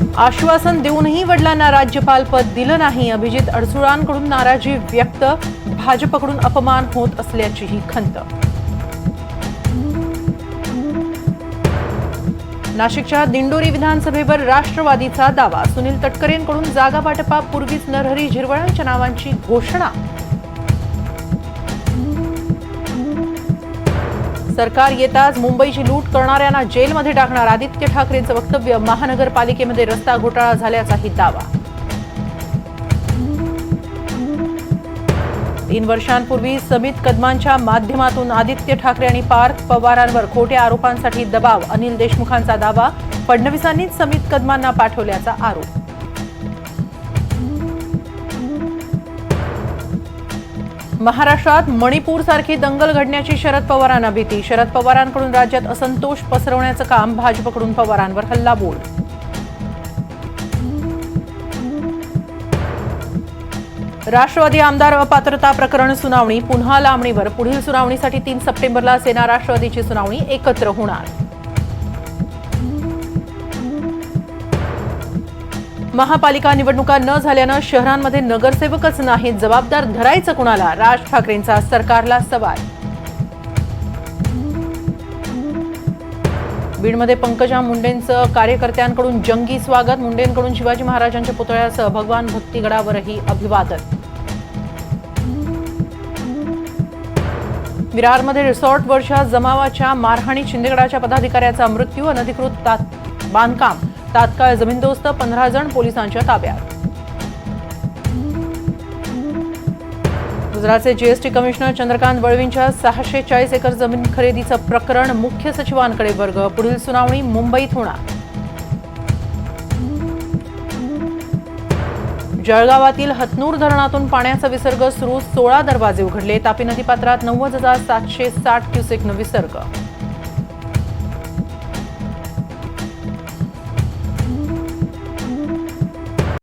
आश्वासन देऊनही वडिलांना राज्यपाल पद दिलं नाही. अभिजित अडसुळांकडून नाराजी व्यक्त. भाजपकडून अपमान होत असल्याचीही खंत. नाशिकच्या दिंडोरी विधानसभेवर राष्ट्रवादीचा दावा. सुनील तटकरेंकडून जागा वाटपापूर्वीच नरहरी झिरवळांच्या नावांची घोषणा. सरकार येताच मुंबईची लूट करणाऱ्यांना जेलमध्ये टाकणार. आदित्य ठाकरेंचं वक्तव्य महानगरपालिकेमध्ये रस्ता घोटाळा झाल्याचाही दावा. तीन वर्षांपूर्वी समित कदमांच्या माध्यमातून आदित्य ठाकरे आणि पार्थ पवारांवर खोट्या आरोपांसाठी दबाव अनिल देशमुखांचा दावा फडणवीसांनीच समित कदमांना पाठवल्याचा आरोप. महाराष्ट्रात मणिपूर सारखी दंगल घडण्याची शरद पवारांना भीती. शरद पवारांकडून राज्यात असंतोष पसरवण्याचं काम भाजपकडून पवारांवर हल्लाबोल. राष्ट्रवादी आमदार अपात्रता प्रकरण सुनावणी पुन्हा लांबणीवर. पुढील सुनावणीसाठी तीन सप्टेंबरला सेना राष्ट्रवादीची सुनावणी एकत्र होणार. महापालिका निवडणुका न झाल्यानं शहरांमध्ये नगरसेवकच नाहीत. जबाबदार धरायचं कुणाला? राज ठाकरेंचा सरकारला सवाल. बीडमध्ये पंकजा मुंडेंचं कार्यकर्त्यांकडून जंगी स्वागत. मुंडेंकडून शिवाजी महाराजांच्या पुतळ्यासह भगवान भक्तिगडावरही अभिवादन. विरारमध्ये रिसॉर्टवरच्या जमावाच्या मारहाणी शिंदेगडाच्या पदाधिकाऱ्याचा मृत्यू अनधिकृत बांधकाम. तात्काळ जमीनदोस्त पंधरा जण पोलिसांच्या ताब्यात. गुजरातचे जीएसटी कमिशनर चंद्रकांत वळवींच्या सहाशे चाळीस एकर जमीन खरेदीचं प्रकरण मुख्य सचिवांकडे वर्ग. पुढील सुनावणी मुंबईत होणार. जळगावातील हतनूर धरणातून पाण्याचा विसर्ग सुरू सोळा दरवाजे उघडले. तापी नदीपात्रात नव्वद हजार सातशे साठ क्युसेकनं विसर्ग.